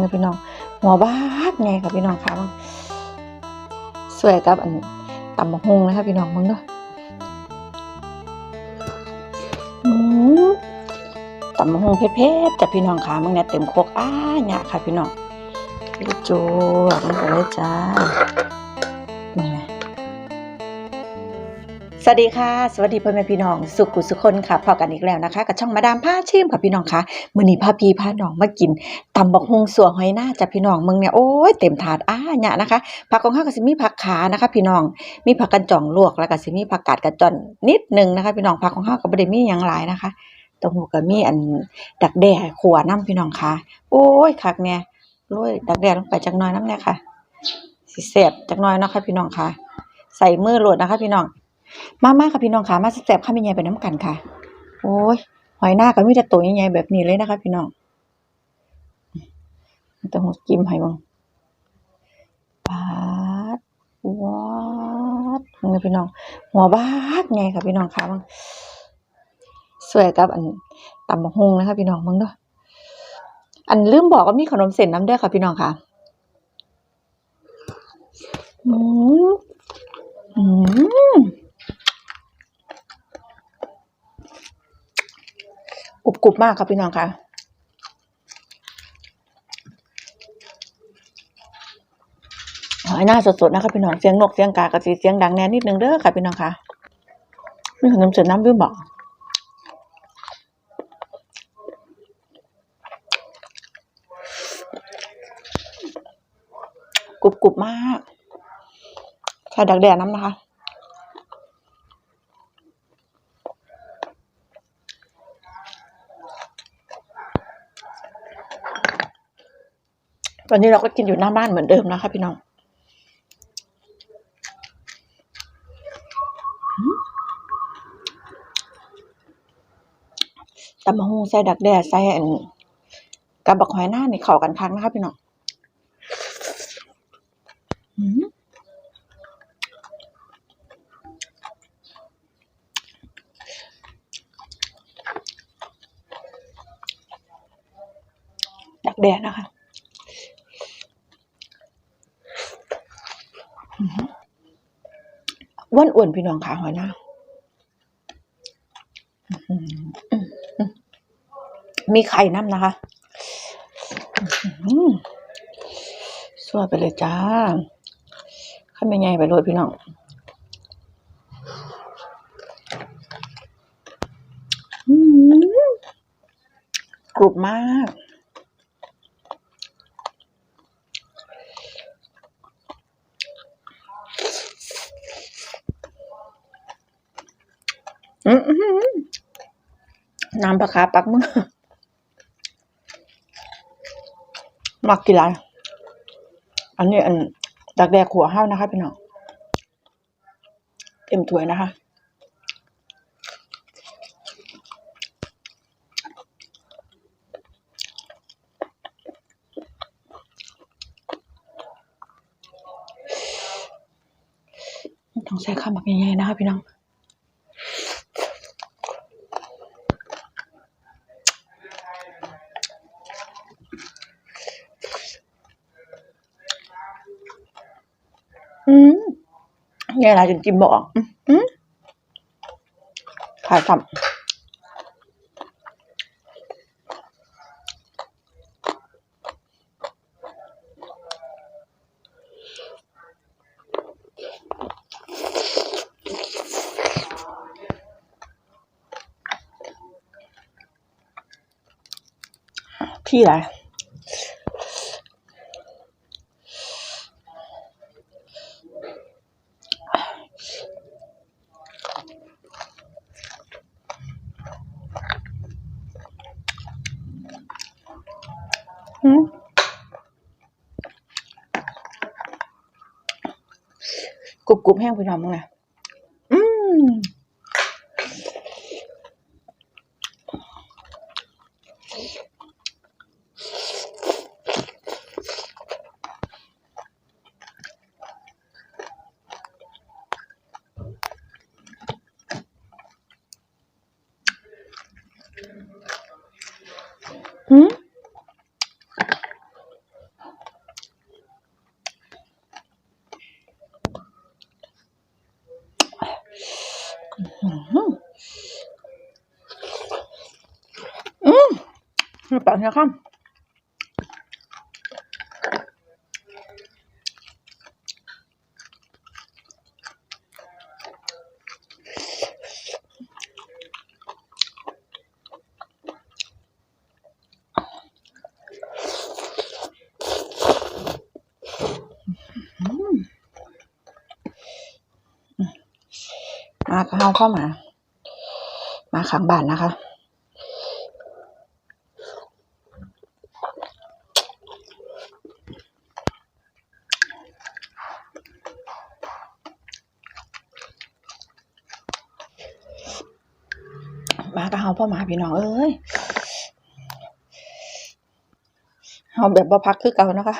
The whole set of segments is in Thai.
นี่พี่น้องหัวบาไงค่ะพี่น้องค่ะมึงสวยกับอันตำบักฮุงนะคะพี่น้องมึงด้วยตำบักฮุงเผ็ดๆจ้ะพี่น้องค่ะมึงเนี่ยเต็มโคกอ้าเนี่ยค่ะพี่น้องจูมันไปเลยจ้า สวัสดีค่ะ สวัสดีพ่อแม่พี่น้อง สุขุสุคนค่ะพอกันอีกแล้วนะคะ กับช่องมาดามผ้าชิมค่ะพี่น้องค่ะมื้อนี้พาพี่พาน้องมากินตำบักฮงสัวหอยหน้าจ้ะพี่น้องมึงเนี่ยโอ้ยเต็มถาดอ้าเนี่ยนะคะผักของข้าก็สิมีผักขานะคะ พี่น้องมีผักกันจ่องลวกแล้วก็สิมีผักกาดกระจอนนิดนึงนะคะ พี่น้องผักของข้าก็บ่ได้มีหยังหลายนะคะต้าหู้ก็มีอันดักแด้ขัวน้ำพี่น้องค่ะโอ้ยคักเนี่ยโรยดักแด้ลงไปจักน่อยน้ำเนี่ยค่ะสิแซ่บจักน่อยเนาะค่ะพี่น้องค่ะ ใส่มือโหลดนะคะ พี่น้อง มามาค่ะพี่น้องค่ะมาแซ่บๆข้าวมันใหญ่ไปน้ำกันค่ะ โอ้ยหอยหน้าก็มีแต่ตัวใหญ่ๆแบบนี้เลยนะคะ พี่น้องต้องจิ้มให้มึงปาดวาดนี่พี่น้อง หัวบาดไงค่ะพี่น้องค่ะมึงสวยกับอันตำบักฮุงนะคะ พี่น้องมึงด้วยอันลืมบอกว่ามีขนมเส้นน้ำเด้อค่ะ พี่น้องค่ะอืมอืม กรุบมากค่ะพี่น้องค่ะหอยหน้าสดๆนะคะพี่น้องเสียงนกเสียงกากระสีเสียงดังแน่นิดนึงเด้อค่ะพี่น้องค่ะมีขนมเส้นน้ำด้วยบอกกรุบกรุบมากใส่ดักแดดน้ำนะคะ วันนี้เราก็กินอยู่หน้าบ้านเหมือนเดิมนะคะ พี่น้องตำมะฮุงใส่ดักแด้ใส่อันกับบักหอยหน้านี่เข้ากันคักนะคะพี่น้องดักแด้นะคะอืมอ้ วนอ้วนพี่น้องค่ะหอยน้าอืมอืมอืมมีไข่น้ำนะคะสวยไปเลยจ้าขึ้นไปไงไปเลยพี่น้องกรุบมาก อืมอื้อหือ น้ำปลาคาปักมือมักกี่ไรอันนี้อันดักแดกขัวห้าวนะคะพี่น้องเต็มถ้วยนะคะต้องใช้ข้าวหมักใหญ่ๆนะคะพี่น้อง อืมเนี่ยอะไรจนกินบอกอืมขายซ้ำที่ไรอืมกรุบกรุบแห้งพี่น้ องมั้งไงอืมอื อืมอืมเป๋าเนี่ยค่ มาเข้าเข้ามา มาขังบ้านนะคะมาก็เฮาพ่อหมาพี่น้องเอ้ยเฮาแบบบ่พักคือเก่านะคะ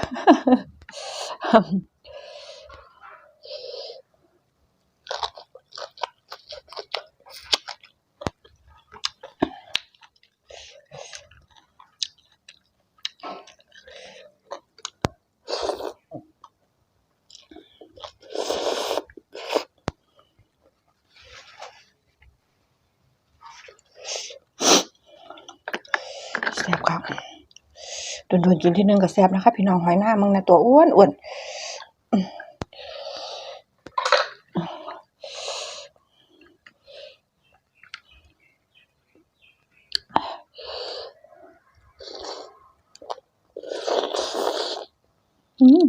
แซ่บ ครับโดนๆกินที่นึงก็แซ่บนะคะพี่น้องหอยหน้ามึงนะตัวอ้วนอ้วนอืม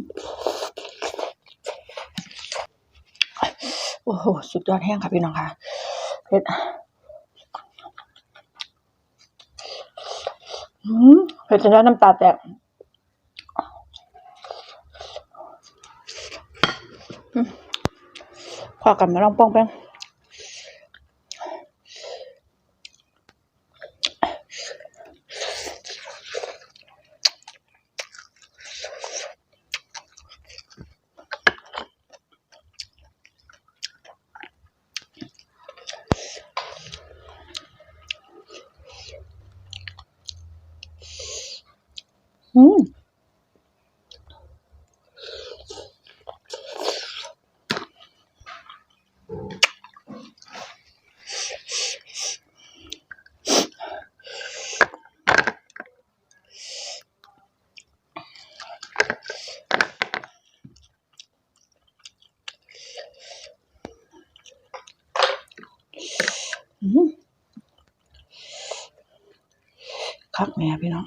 โอ้โห สุดยอดแห้งค่ะพี่น้องค่ะเผ็ดอืม เผ็ดจนได้น้ำตาแตกพอกันมาลองป้องแป้ง อืมอืมคักแม่พี่น้อง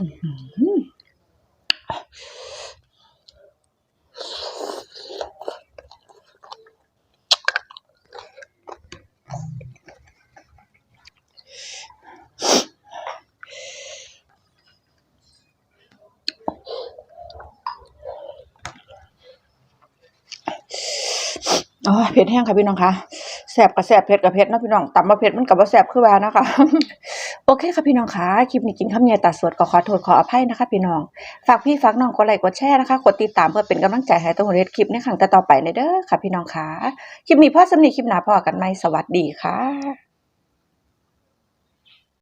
โอ้ยเผ็ดแห้งค่ะพี่น้องคะ แสบกับแสบเผ็ดกับเผ็ดนะพี่น้องต่ำมาเผ็ดมันกับว่าแสบคือว่านะคะ โอเคค่ะพี่น้องคะคลิปนี้กินข้าวเมียตัดสวดก็ขอโทษขออภัยนะคะ พี่น้อง ฝากพี่ฝากน้องกดไลค์กดแชร์นะคะ กดติดตามเพื่อเป็นกำลังใจให้ต้องเรียนคลิปในครั้งต่อไปในเด้อค่ะ พี่น้องคะคลิปนี้พ่อสำนีคลิปหนาพ่อกันไหมสวัสดีค่ะ